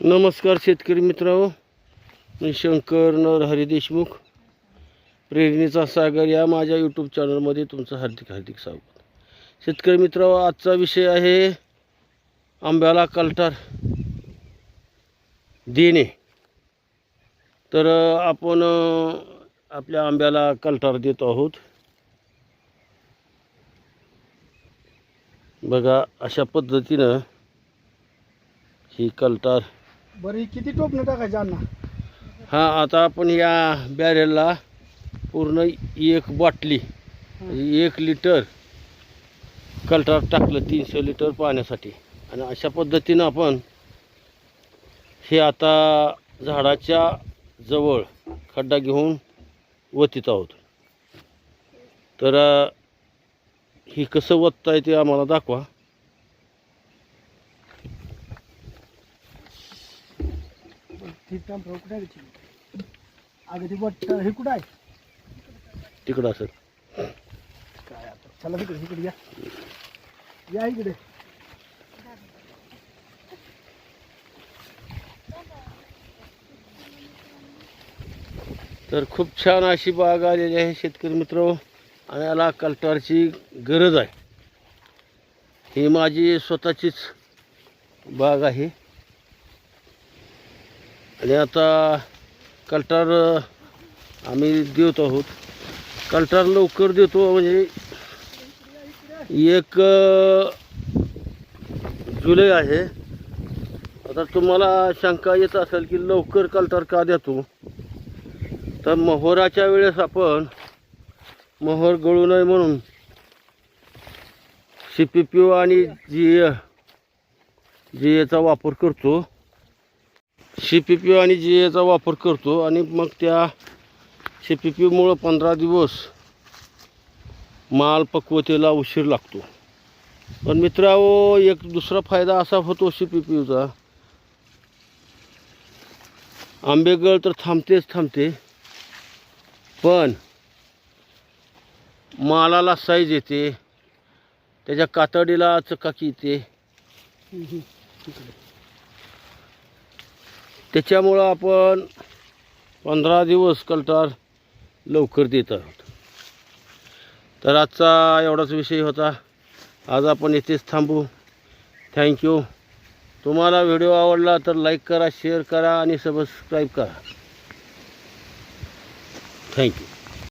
नमस्कार शेतकरी मित्रांनो. मी शंकर नरहरी देशमुख. प्रेरणेचा सागर या माझ्या यूट्यूब चॅनलमध्ये तुमचं हार्दिक हार्दिक स्वागत. शेतकरी मित्रांनो आजचा विषय आहे आंब्याला कलटार देणे. तर आपण आपल्या आंब्याला कलटार देत आहोत. बघा अशा पद्धतीनं ही कलटार बरं ही किती टोपणं टाकायची अण्णा? हा आता आपण या बॅरेलला पूर्ण एक बाटली एक लिटर कल्टार टाकलं तीनशे लिटर पाण्यासाठी. आणि अशा पद्धतीनं आपण हे आता झाडाच्या जवळ खड्डा घेऊन वतीत आहोत. तर ही कसं वतता ते आम्हाला दाखवा. ती टंपरा कुठे आहे त्याची? अगं ती बट हे कुठं आहे? तिकडं असं. काय आता? चला तिकडे इकडे या. या इकडे. तर खूप छान अशी बाग आलेली आहे शेतकरी मित्र आणि याला कल्टारची गरज आहे. ही माझी स्वतःचीच बाग आहे. आणि आता कल्टार आम्ही देत आहोत. कल्टार लवकर देतो म्हणजे एक जुलै आहे. आता तुम्हाला शंका येत असेल की लवकर कल्टार का देतो? तर मोहराच्या वेळेस आपण मोहोर गळू नये म्हणून सी पी पी ओ आणि जी ए जी एचा वापर करतो. सी पी पी आणि जी एचा वापर करतो आणि मग त्या सी पी पीमुळं पंधरा दिवस माल पक्वतेला उशीर लागतो. पण मित्रांनो एक दुसरा फायदा असा होतो सी पी पीचा आंबेगळ तर थांबतेच थांबते पण मालाला साईज येते त्याच्या कातडीला चकाकी येते. त्याच्यामुळं आपण पंधरा दिवस कल्टार लवकर देत आहोत. तर आजचा एवढाच विषय होता. आज आपण येथेच थांबू. थँक्यू तुम्हाला व्हिडिओ आवडला तर लाईक करा शेअर करा आणि सबस्क्राईब करा. थँक्यू